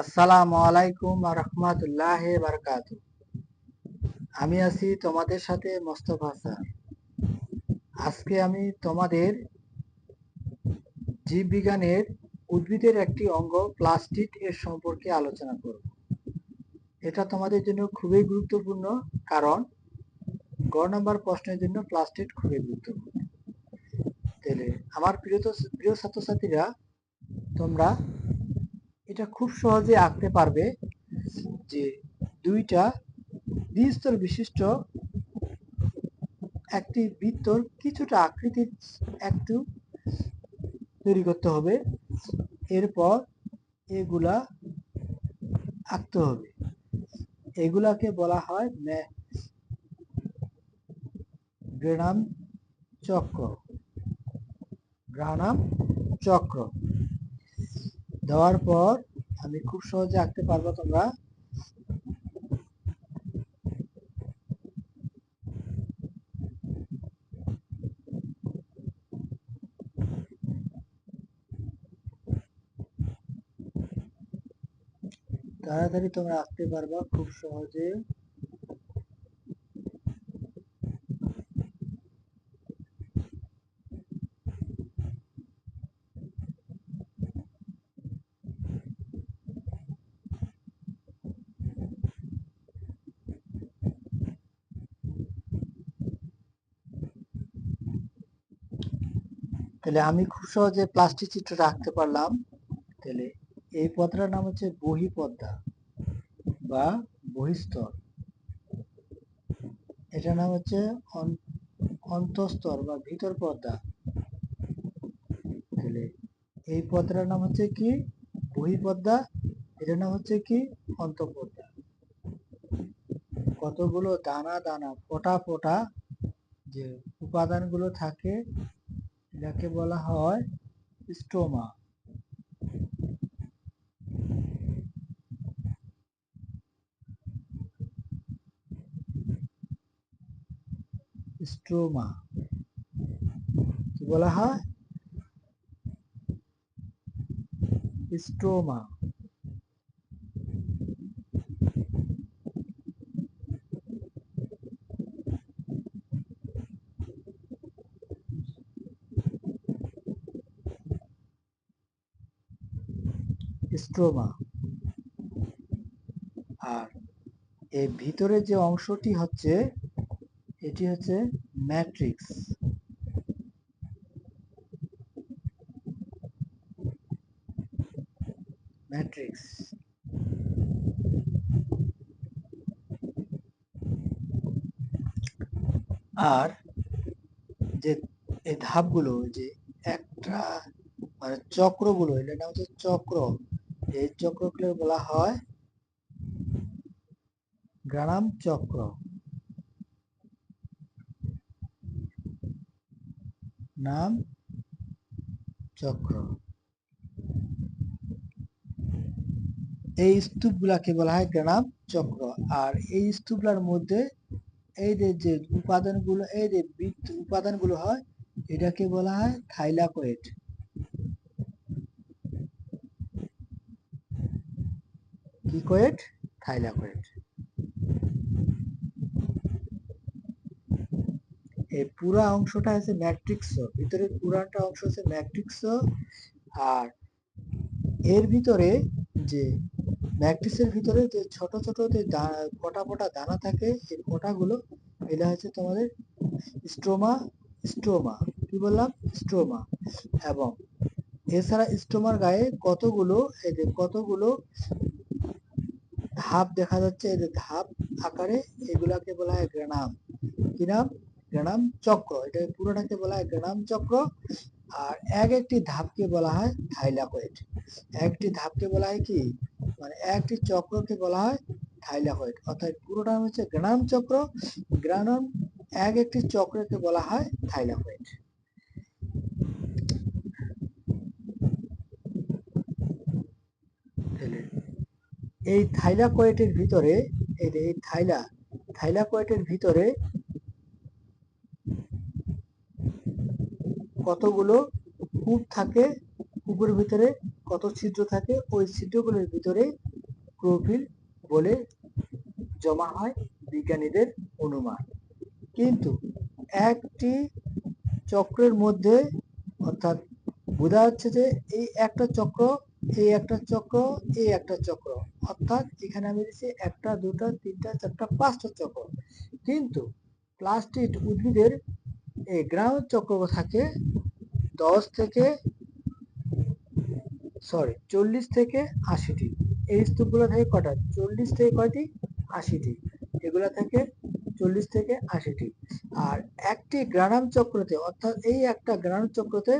আসসালামু আলাইকুম রহমতুল্লাহ বারকাত আমি আছি তোমাদের সাথে মোস্তফা স্যার। আজকে আমি তোমাদের জীববিজ্ঞানের উদ্ভিদের একটি অঙ্গ প্লাস্টিক এর সম্পর্কে আলোচনা করব। এটা তোমাদের জন্য খুবই গুরুত্বপূর্ণ, কারণ গ নম্বর প্রশ্নের জন্য প্লাস্টিক খুবই গুরুত্বপূর্ণ। তাহলে, আমার প্রিয় প্রিয় ছাত্রছাত্রীরা, তোমরা এটা খুব সহজে আঁকতে পারবে যে দুইটা দ্বিস্তর বিশিষ্ট একটি বৃত্তর কিছুটা আকৃতির একটু তৈরি করতে হবে। এরপর এগুলা আঁকতে হবে। এগুলাকে বলা হয় গ্রেনাম চক্র। গ্রানাম চক্র। দেওয়ার পর আমি খুব সহজে আঁকতে পারব তোমরা। তাড়াতাড়ি তোমরা আঁকতে পারবা খুব সহজে। তাহলে আমি খুব সহজে প্লাস্টিক চিত্রটা আঁকতে পারলাম। তাহলে এই পদ্মার নাম হচ্ছে বহি পদ্মা বা বহিস্তর। এটার নাম হচ্ছে অন- অন্তঃস্তর বা ভিতর পর্দা তাহলে এই পদ্মার নাম হচ্ছে কি? বহি পদ্মা এটার নাম হচ্ছে কি? অন্তঃপর্দা কতগুলো দানা দানা, ফোটা ফোটা যে উপাদানগুলো থাকে এটাকে বলা হয় স্টোমা। স্ট্রোমা কি বলা হয়? Stroma stroma. আর এর ভিতরে যে অংশটি হচ্ছে, এটি হচ্ছে ম্যাট্রিক্স। ম্যাট্রিক্স। আর যে এই ধাপগুলো, যে একটা মানে চক্রগুলো নাম হচ্ছে চক্র। এই চক্রগুলো বলা হয় গ্রানাম চক্র। নাম চক্র। এই স্তূপগুলাকে বলা হয় গ্রানাম চক্র। আর এই স্তূপগুলোর মধ্যে এই যে উপাদানগুলো, এই যে বৃত্ত উপাদানগুলো হয়, এটাকে বলা হয় থাইলাকয়েড কি কোয়েট থাইলাকয়েড এই পুরা অংশটা হচ্ছে ম্যাট্রিক্স ভিতরে পুরাটা অংশ হচ্ছে ম্যাট্রিক্স আর এর ভিতরে যে ম্যাট্রিক্সের ভিতরে যে ছোট ছোট যে ফোটা ফোটা দানা থাকে এই ফোটাগুলো এটা হচ্ছে তোমাদের স্ট্রোমা স্ট্রোমা, কি বললাম? স্ট্রোমা। এবং এছাড়া স্ট্রোমার গায়ে কতগুলো, এই যে কতগুলো ধাপ দেখা যাচ্ছে, এই যে ধাপ আকারে এগুলাকে বলা হয় গ্রানাম। কি নাম? গ্রানাম চক্র। এটা পুরোটাকে বলা হয় গ্রানাম চক্র। আর এক একটি ধাপকে বলা হয় থাইলাকয়েড। একটি ধাপকে বলা হয় কি? মানে একটি চক্রকে বলা হয় থাইলাকয়েড। অর্থাৎ পুরোটা হচ্ছে গ্রানাম চক্র। গ্রানাম এক একটি চক্রকে বলা হয় থাইলাকয়েড। এই থাইলাকয়েটের ভিতরে, এই থাইলা থাইলাকয়েটের ভিতরে কতগুলো কূপ থাকে, কূপের ভিতরে কত ছিদ্র থাকে, ওই ছিদ্রগুলোর ভিতরে ক্লোরোফিল বলে জমা হয় বিজ্ঞানীদের অনুমান। কিন্তু একটি চক্রের মধ্যে, অর্থাৎ বোঝা যাচ্ছে যে এই একটা চক্র, এই একটা চক্র, এই একটা চক্র অর্থাৎ এখানে আমি দিচ্ছি একটা, দুটা, তিনটা, চারটা, পাঁচটা চক্র। কিন্তু প্লাস্টিক উদ্ভিদের এই গ্রাউন্ড চক্র থাকে দশ থেকে সরি চল্লিশ থেকে আশিটি। এই স্তূপগুলো থেকে কটা? চল্লিশ থেকে কয়টি? আশিটি। এগুলা থেকে চল্লিশ থেকে আশিটি। আর একটি গ্রানাম চক্রতে, অর্থাৎ এই একটা গ্রানাম চক্রতে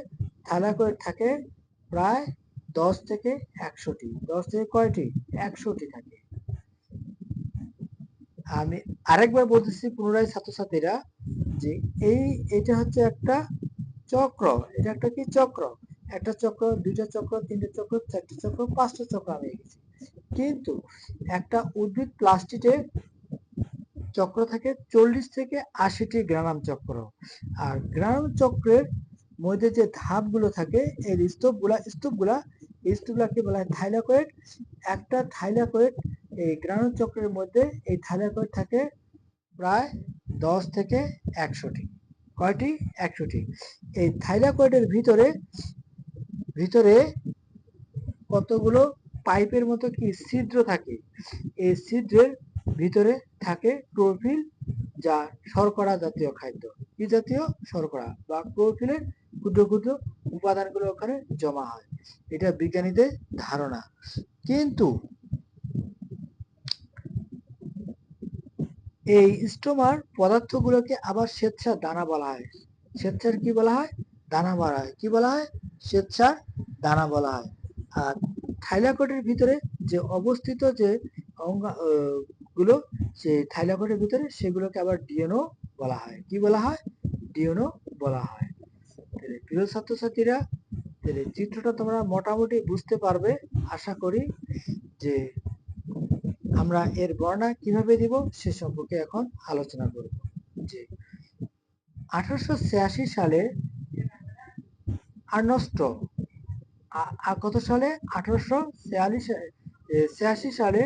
থালা করে থাকে প্রায় দশ থেকে একশোটি, দশ থেকে কয়টি? একশোটি থাকে। আমি আরেকবার বলতেছি পুনরায় ছাত্রছাত্রীরা যে এই, এটা হচ্ছে একটা চক্র। এটা একটা কি চক্র? একটা চক্র, দুইটা চক্র, তিনটা চক্র, চারটা চক্র, পাঁচটা চক্র আমি এঁকেছি কিন্তু একটা উদ্ভিদ প্লাস্টিকে চক্র থাকে চল্লিশ থেকে আশিটি গ্রানাম চক্র। আর গ্রানাম চক্রের মধ্যে যে ধাপগুলো থাকে, এই স্তূপগুলা স্তূপগুলা এই বলা হয় থাইলাকয়েড। একটা থাইলাকয়েড, এই গ্রানাম চক্রের মধ্যে এই থাইলাকয়েড থাকে প্রায় দশ থেকে একশোটি। কয়টি? একশোটি। এই থাইলাকয়েডের ভিতরে ভিতরে কতগুলো পাইপের মতো কি ছিদ্র থাকে? এই ছিদ্রের ভিতরে থাকে ক্লোরোফিল, যা শর্করা জাতীয় খাদ্য। কি জাতীয়? শর্করা বা ক্লোরোফিলের ক্ষুদ্র ক্ষুদ্র উপাদানগুলো ওখানে জমা হয়। এটা বিজ্ঞানীদের ধারণা। কিন্তু এই স্টোমার পদার্থগুলোকে আবার স্বেচ্ছার দানা বলা হয়। স্বেচ্ছার কি বলা হয়? দানা বলা হয়। কি বলা হয়? স্বেচ্ছার দানা বলা হয়। আর থাইলাকয়েডের ভিতরে যে অবস্থিত যে গুলো, সেই থাইলাকয়েডের ভিতরে সেগুলোকে আবার ডিএনও বলা হয়। কি বলা হয়? ডিএনও বলা হয়। তাহলে প্রিয় ছাত্রছাত্রীরা, তাহলে চিত্রটা তোমরা মোটামুটি বুঝতে পারবে। আশা করি যে আমরা এর বর্ণনা কীভাবে দিব সে সম্পর্কে এখন আলোচনা করব। যে আঠারোশো সালে আর্নস্ট কত সালে? আঠারোশো ছিয়াশি সালে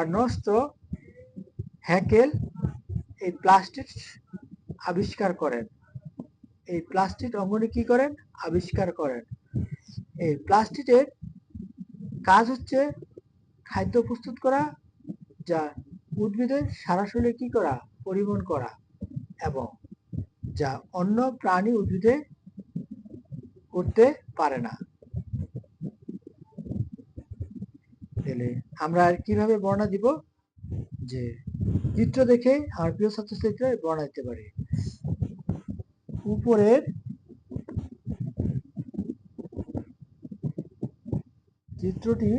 আর্নস্ট হ্যাকেল এই প্লাস্টিক আবিষ্কার করেন। এই প্লাস্টিক অঙ্গনে কি করেন? আবিষ্কার করেন। এই প্লাস্টিকের কাজ হচ্ছে খাদ্য প্রস্তুত করা, যা উদ্ভিদের সরাসরি কি করা? পরিবহন করা এবং যা অন্য প্রাণী উদ্ভিদে করতে পারে না। তাহলে আমরা কীভাবে বর্ণনা দিব? যে চিত্র দেখে আমার প্রিয় ছাত্রছাত্রীরা বর্ণনা দিতে পারে। উপরের চিত্রটি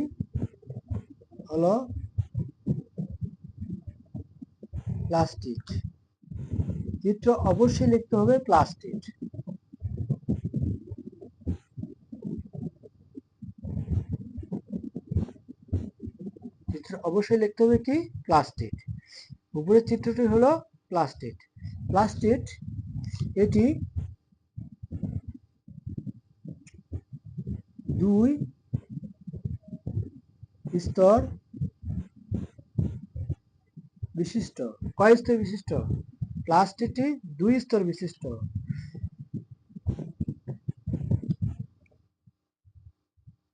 হলো প্লাস্টিক। চিত্র অবশ্যই লিখতে হবে প্লাস্টিক। চিত্র অবশ্যই লিখতে হবে কি? প্লাস্টিক। উপরের চিত্রটি হলো প্লাস্টিক। প্লাস্টিক এটি দুই স্তর বিশিষ্ট। কয় স্তর বিশিষ্ট? প্লাস্টিকটি দুই স্তর বিশিষ্ট।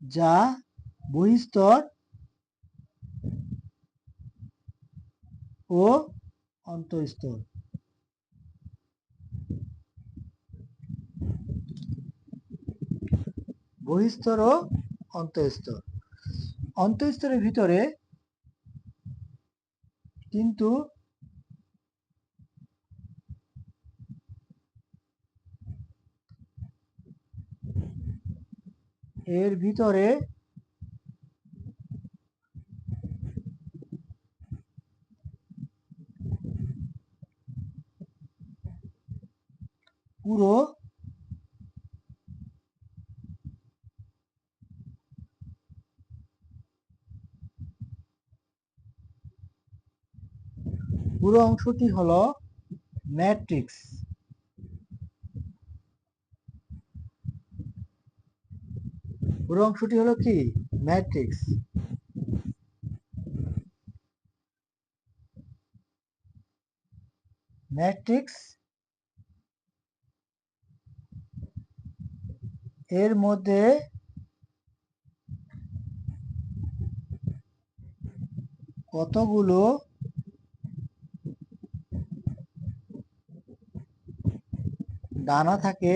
যা বহিস্তর ও অন্তঃস্তর। বহিস্তর ও অন্তঃস্তর। অন্তঃস্তরের ভিতরে কিন্তু এর ভিতরে পুরো পুরো অংশটি হলো ম্যাট্রিক্স। পুরো অংশটি হলো কি? ম্যাট্রিক্স। ম্যাট্রিক্স এর মধ্যে কতগুলো দানা থাকে।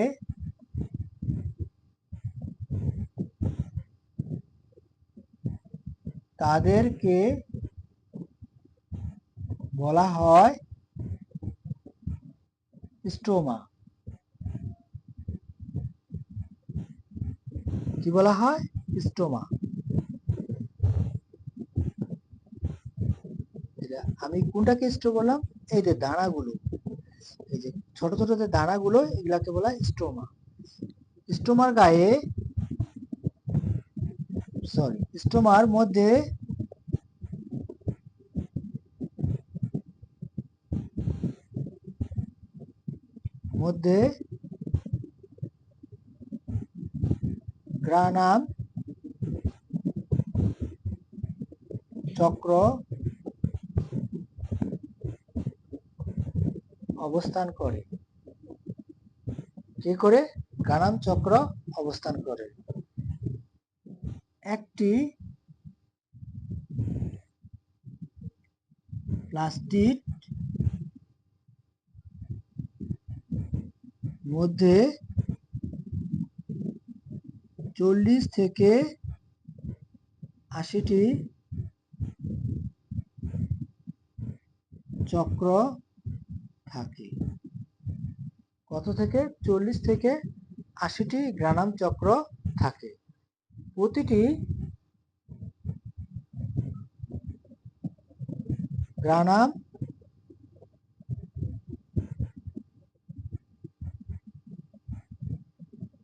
তাদেরকে বলা হয় স্টোমা কি বলা হয়? স্টোমা আমি কোনটাকে স্টো বললাম? এই যে দানাগুলো এই যে ছোট ছোট যে দানাগুলো এগুলাকে বলা স্টোমা। স্টোমার গায়ে সরি স্টোমার মধ্যে মধ্যে গ্রানাম, চক্র অবস্থান করে। কি করে? গ্রানাম চক্র অবস্থান করে। একটি প্লাস্টিক মধ্যে চল্লিশ থেকে আশিটি চক্র থাকে। কত থেকে? চল্লিশ থেকে আশিটি গ্রানাম চক্র থাকে। প্রতিটি গ্রানাম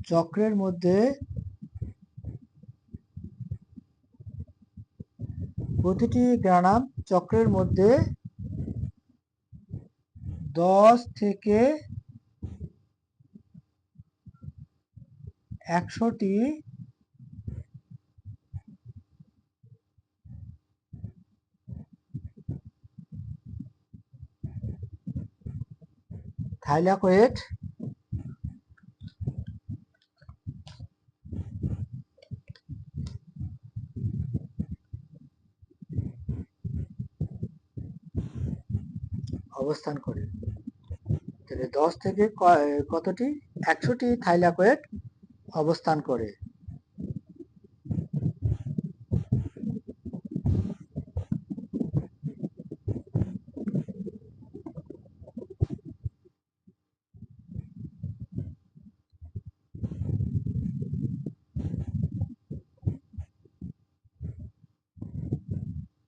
চক্রের মধ্যে প্রতিটি গ্রানাম চক্রের মধ্যে দশ থেকে একশোটি থাইলাকোয়েট অবস্থান করে। তাহলে দশ থেকে কতটি? একশোটি থাইলাকোয়েট অবস্থান করে।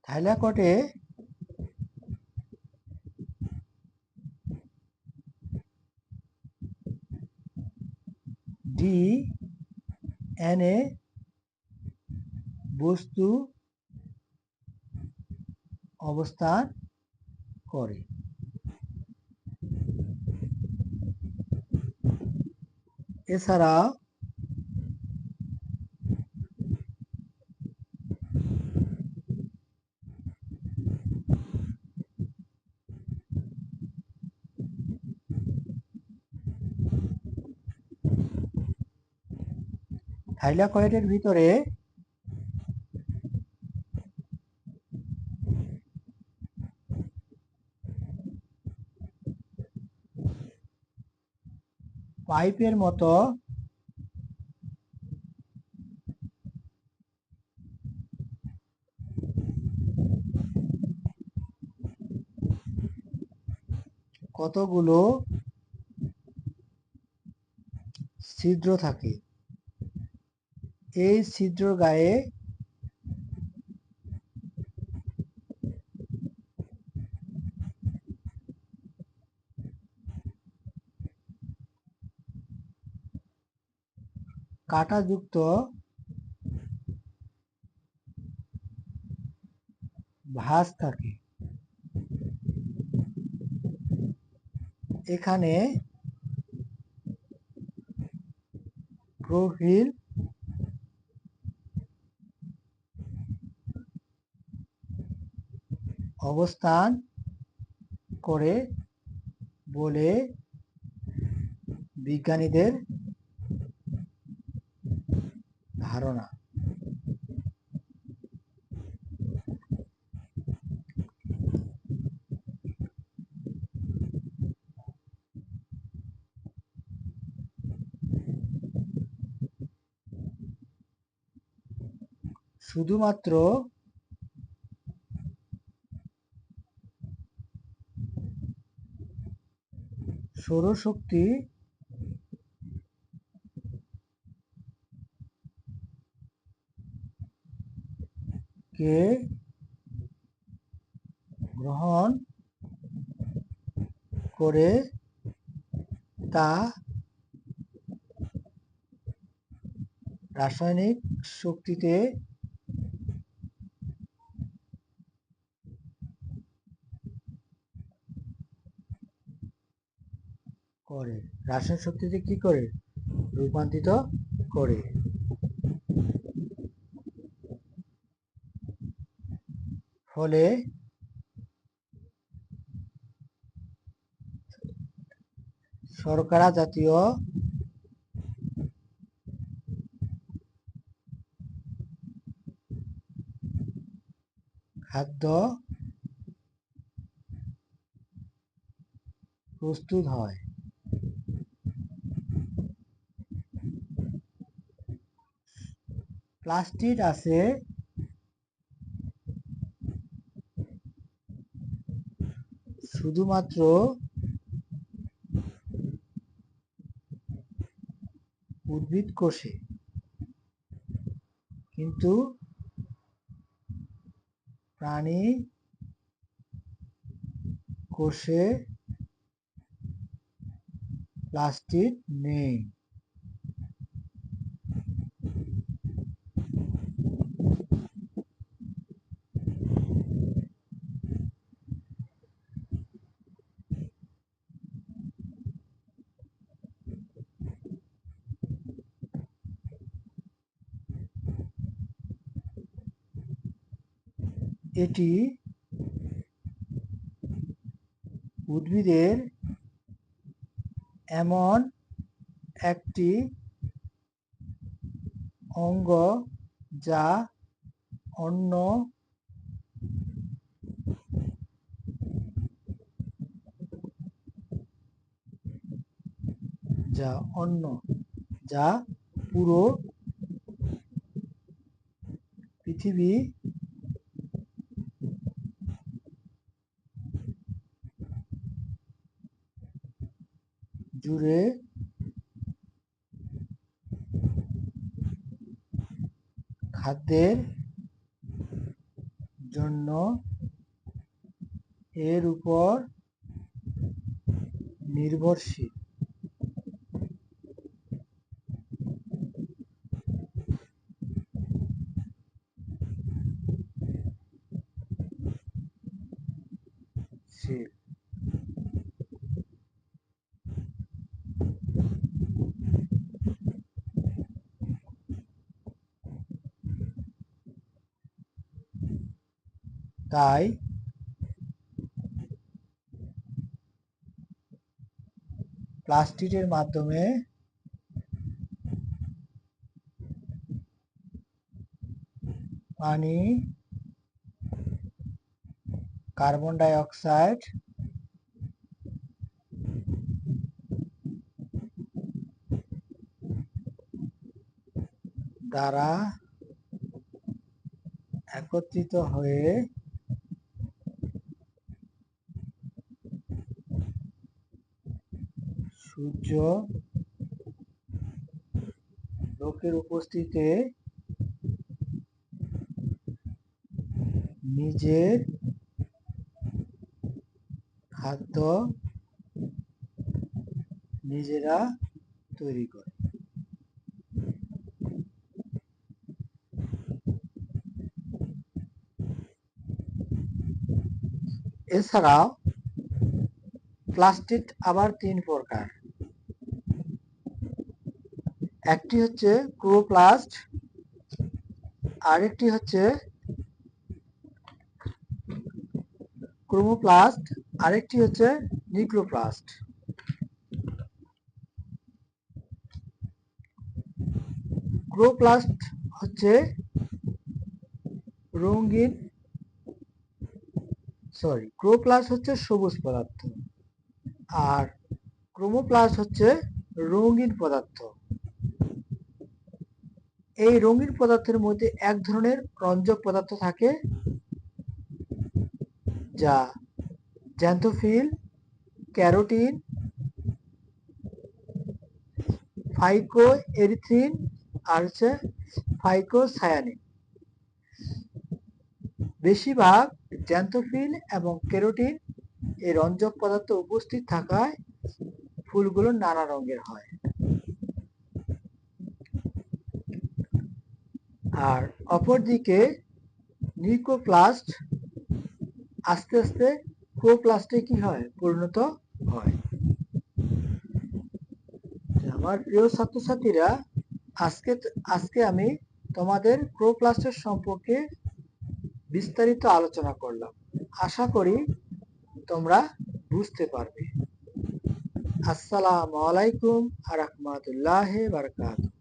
থাইলাকোটে ডি এন এ বস্তু অবস্থান করে। এছাড়া থাইলাকয়েডের ভিতরে পাইপের মতো কতগুলো ছিদ্র থাকে? এই ছিদ্র গায়ে কাঁটাযুক্ত ভাঁজ থাকে। এখানে প্রোফিল অবস্থান করে বলে বিজ্ঞানীদের ধারণা। শুধুমাত্র সৌরশক্তি কে গ্রহণ করে তা রাসায়নিক শক্তিতে করে। রাসায়নিক শক্তিতে কি করে? রূপান্তরিত করে। ফলে শর্করা জাতীয় খাদ্য প্রস্তুত হয়। প্লাস্টিড আছে। শুধুমাত্র উদ্ভিদ কোষে। কিন্তু প্রাণী কোষে প্লাস্টিড নেই। এটি উদ্ভিদের এমন একটি অঙ্গ যা অন্য যা অন্য যা পুরো পৃথিবী জুড়ে খাদ্যের জন্য এর উপর নির্ভরশীল। তাই প্লাস্টিকের মাধ্যমে পানি কার্বন ডাই অক্সাইড দ্বারা একত্রিত হয়ে সূর্য লোকের উপস্থিতিতে নিজের খাদ্য নিজেরা তৈরি করে। এছাড়াও প্লাস্টিক আবার তিন প্রকার। একটি হচ্ছে ক্লোপ্লাস্ট আরেকটি হচ্ছে ক্রোমোপ্লাস্ট, আরেকটি হচ্ছে নিক্লোপ্লাস্ট ক্রোপ্লাস্ট হচ্ছে রঙিন, সরি, ক্রোপ্লাস্ট হচ্ছে সবুজ পদার্থ, আর ক্রোমোপ্লাস্ট হচ্ছে রঙিন পদার্থ। এই রঙিন পদার্থের মধ্যে এক ধরনের রঞ্জক পদার্থ থাকে যা জ্যান্থোফিল ক্যারোটিন ফাইকো এরিথ্রিন আর হচ্ছে ফাইকোসায়ানিন বেশিরভাগ জ্যান্থোফিল এবং ক্যারোটিন এই রঞ্জক পদার্থ উপস্থিত থাকায় ফুলগুলো নানা রঙের হয়। আর অপরদিকে নিউক্লোপ্লাস্ট আস্তে আস্তে ক্রোপ্লাস্টে কি হয়? পরিণত হয়। আমার প্রিয় ছাত্রছাত্রীরা, আজকে আজকে আমি তোমাদের ক্রোপ্লাস্টের সম্পর্কে বিস্তারিত আলোচনা করলাম। আশা করি তোমরা বুঝতে পারবে। আসসালামু আলাইকুম আ রহমতুল্লাহ বারকাতুহ।